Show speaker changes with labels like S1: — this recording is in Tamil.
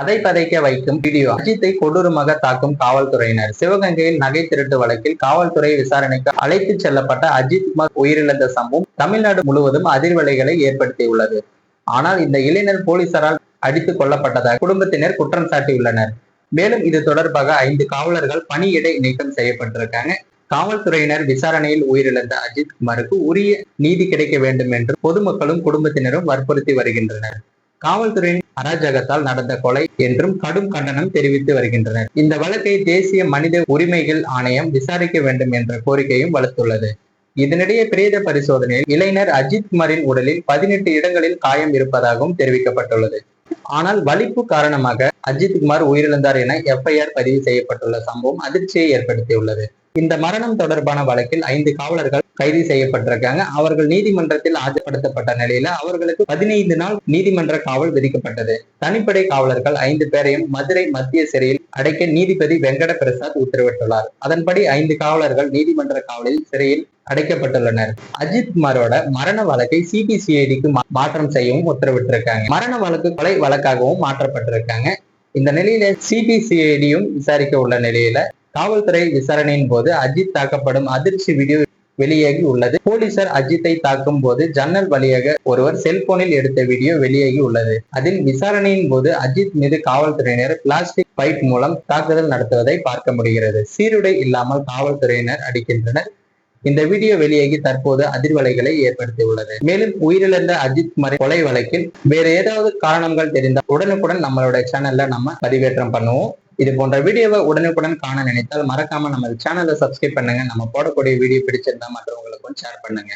S1: பதை பதைக்க வைக்கும் வீடியோ. அஜித்தை கொடூரமாக தாக்கும் காவல்துறையினர். சிவகங்கையில் நகை திருட்டு வழக்கில் காவல்துறை விசாரணைக்கு அழைத்துச் செல்லப்பட்ட அஜித் குமார் உயிரிழந்த சம்பவம் தமிழ்நாடு முழுவதும் அதிர்வலைகளை ஏற்படுத்தியுள்ளது. ஆனால் இந்த இளைஞர் போலீசாரால் அடித்துக் கொல்லப்பட்டதாக குடும்பத்தினர் குற்றம் சாட்டியுள்ளனர். மேலும் இது தொடர்பாக ஐந்து காவலர்கள் பணியிடை நீக்கம் செய்யப்பட்டிருக்காங்க. காவல்துறையினர் விசாரணையில் உயிரிழந்த அஜித் குமாருக்கு உரிய நீதி கிடைக்க வேண்டும் என்று பொதுமக்களும் குடும்பத்தினரும் வற்புறுத்தி வருகின்றனர். காவல்துறையின் அராஜகத்தால் நடந்த கொலை என்றும் கடும் கண்டனம் தெரிவித்து வருகின்றனர். இந்த வழக்கை தேசிய மனித உரிமைகள் ஆணையம் விசாரிக்க வேண்டும் என்ற கோரிக்கையும் வலுத்துள்ளது. இதனிடையே பிரேத பரிசோதனையில் இளைஞர் அஜித் குமாரின் உடலில் பதினெட்டு இடங்களில் காயம் இருப்பதாகவும் தெரிவிக்கப்பட்டுள்ளது. ஆனால் வலிப்பு காரணமாக அஜித் குமார் உயிரிழந்தார் என எஃப்ஐஆர் பதிவு செய்யப்பட்டுள்ள சம்பவம் அதிர்ச்சியை ஏற்படுத்தியுள்ளது. இந்த மரணம் தொடர்பான வழக்கில் ஐந்து காவலர்கள் கைது செய்யப்பட்டிருக்காங்க. அவர்கள் நீதிமன்றத்தில் ஆஜர்படுத்தப்பட்ட நிலையில அவர்களுக்கு பதினைந்து நாள் நீதிமன்ற காவல் விதிக்கப்பட்டது. தனிப்படை காவலர்கள் ஐந்து பேரையும் மதுரை மத்திய சிறையில் அடைக்க நீதிபதி வெங்கட பிரசாத் உத்தரவிட்டுள்ளார். அதன்படி ஐந்து காவலர்கள் நீதிமன்ற காவலில் சிறையில் அடைக்கப்பட்டுள்ளனர். அஜித் குமாரோட மரண வழக்கை சிபிசிஐடிக்கு மாற்றம் செய்யவும் உத்தரவிட்டிருக்காங்க. மரண வழக்கு கொலை வழக்காகவும் மாற்றப்பட்டிருக்காங்க. இந்த நிலையில சிபிசிஐடியும் விசாரிக்க உள்ள நிலையில காவல்துறை விசாரணையின் போது அஜித் தாக்கப்படும் அதிர்ச்சி வீடியோ வெளியாகி உள்ளது. போலீசார் அஜித்தை தாக்கும் போது ஜன்னல் வழியாக ஒருவர் செல்போனில் எடுத்த வீடியோ வெளியாகி உள்ளது. அதில் விசாரணையின் போது அஜித் மீது காவல்துறையினர் பிளாஸ்டிக் பைப் மூலம் தாக்குதல் நடத்துவதை பார்க்க முடிகிறது. சீருடை இல்லாமல் காவல்துறையினர் அடிக்கின்றனர். இந்த வீடியோ வெளியாகி தற்போது அதிர்வலைகளை ஏற்படுத்தியுள்ளது மேலும் உயிரிழந்த அஜித் மறை கொலை வழக்கில் வேற ஏதாவது காரணங்கள் தெரிந்தால் உடனுக்குடன் நம்மளோட சேனல்ல நம்ம பதிவேற்றம் பண்ணுவோம். இது போன்ற வீடியோவை உடனுக்குடன் காண நினைத்தால் மறக்காம நம்ம சேனலை சப்ஸ்கிரைப் பண்ணுங்க. நம்ம போடக்கூடிய வீடியோ பிடிச்சிருந்தா மற்றவங்களுக்கும் ஷேர் பண்ணுங்க.